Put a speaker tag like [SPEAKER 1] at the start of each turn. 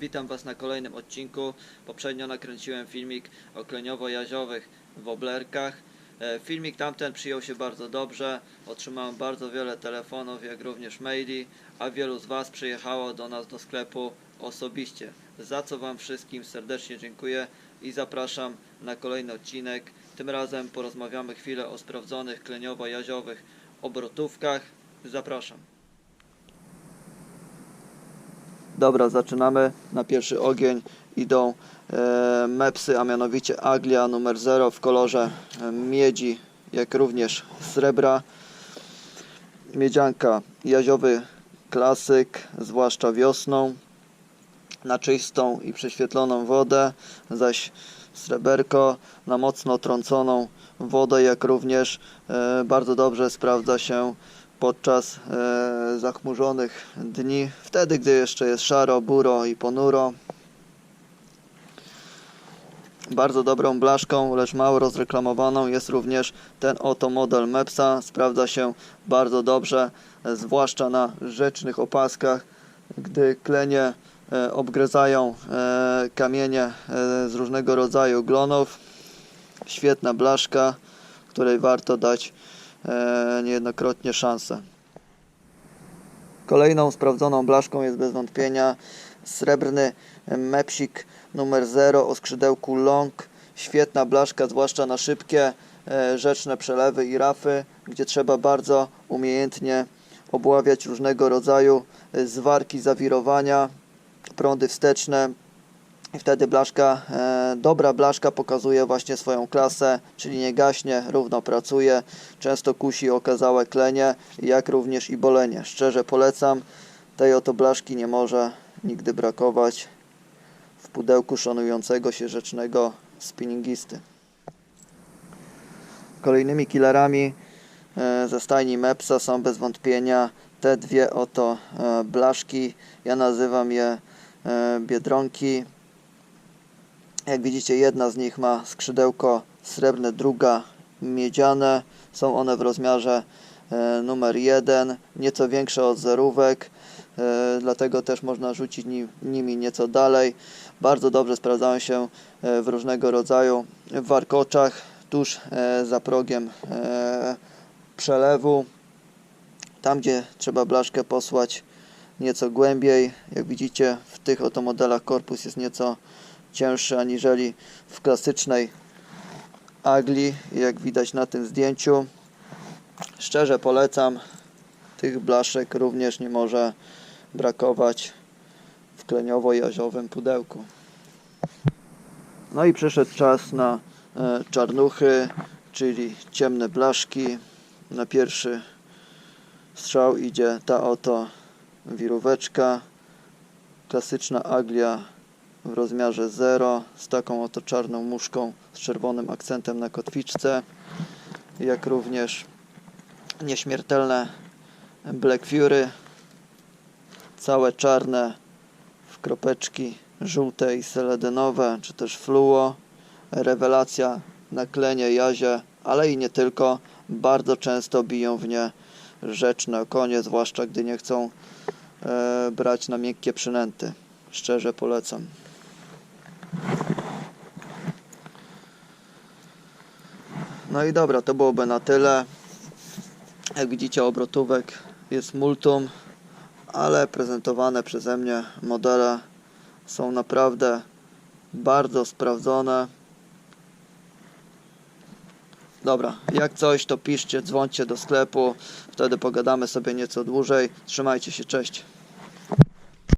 [SPEAKER 1] Witam Was na kolejnym odcinku. Poprzednio nakręciłem filmik o kleniowo-jaziowych woblerkach. E, Filmik tamten przyjął się bardzo dobrze. Otrzymałem bardzo wiele telefonów, jak również maili, a wielu z Was przyjechało do nas do sklepu osobiście. Za co Wam wszystkim serdecznie dziękuję i zapraszam na kolejny odcinek. Tym razem porozmawiamy chwilę o sprawdzonych kleniowo-jaziowych obrotówkach. Zapraszam. Dobra, zaczynamy. Na pierwszy ogień idą e, mepsy, a mianowicie Aglia numer 0 w kolorze e, miedzi, jak również srebra. Miedzianka jaziowy klasyk, zwłaszcza wiosną, na czystą i prześwietloną wodę, zaś sreberko na mocno trąconą wodę, jak również e, bardzo dobrze sprawdza się podczas e, zachmurzonych dni, wtedy gdy jeszcze jest szaro, buro i ponuro. Bardzo dobrą blaszką, lecz mało rozreklamowaną jest również ten oto model Mepsa. Sprawdza się bardzo dobrze, zwłaszcza na rzecznych opaskach, gdy klenie e, obgryzają e, kamienie e, z różnego rodzaju glonów. Świetna blaszka, której warto dać niejednokrotnie szansę. Kolejną sprawdzoną blaszką jest bez wątpienia srebrny mepsik numer 0 o skrzydełku long. Świetna blaszka, zwłaszcza na szybkie e, rzeczne przelewy i rafy, gdzie trzeba bardzo umiejętnie obławiać różnego rodzaju e, zwarki, zawirowania, prądy wsteczne, i wtedy blaszka, e, dobra blaszka pokazuje właśnie swoją klasę, czyli nie gaśnie, równo pracuje, często kusi okazałe klenie, jak również i bolenie. Szczerze polecam, tej oto blaszki nie może nigdy brakować w pudełku szanującego się rzecznego spinningisty. Kolejnymi killerami e, ze stajni Mepsa są bez wątpienia te dwie oto e, blaszki. Ja nazywam je e, biedronki. Jak widzicie, jedna z nich ma skrzydełko srebrne, druga miedziane. Są one w rozmiarze e, numer 1, nieco większe od zerówek, e, dlatego też można rzucić ni- nimi nieco dalej. Bardzo dobrze sprawdzają się e, w różnego rodzaju warkoczach, tuż za progiem przelewu. Tam, gdzie trzeba blaszkę posłać nieco głębiej, jak widzicie, w tych oto modelach korpus jest nieco cięższy aniżeli w klasycznej agli, jak widać na tym zdjęciu. Szczerze polecam, tych blaszek również nie może brakować w kleniowo-jaziowym pudełku. No i przyszedł czas na e, czarnuchy, czyli ciemne blaszki. Na pierwszy strzał idzie ta oto wiróweczka, klasyczna aglia w rozmiarze 0 z taką oto czarną muszką z czerwonym akcentem na kotwiczce, jak również nieśmiertelne Black Fury, całe czarne w kropeczki żółte i seledynowe, czy też fluo, rewelacja na klenie, jazie, ale i nie tylko, bardzo często biją w nie rzeczne konie, zwłaszcza gdy nie chcą e, brać na miękkie przynęty. Szczerze polecam. No i dobra, to byłoby na tyle. Jak widzicie, obrotówek jest multum, ale prezentowane przeze mnie modele są naprawdę bardzo sprawdzone. Dobra, jak coś, to piszcie, dzwońcie do sklepu, wtedy pogadamy sobie nieco dłużej. Trzymajcie się, cześć.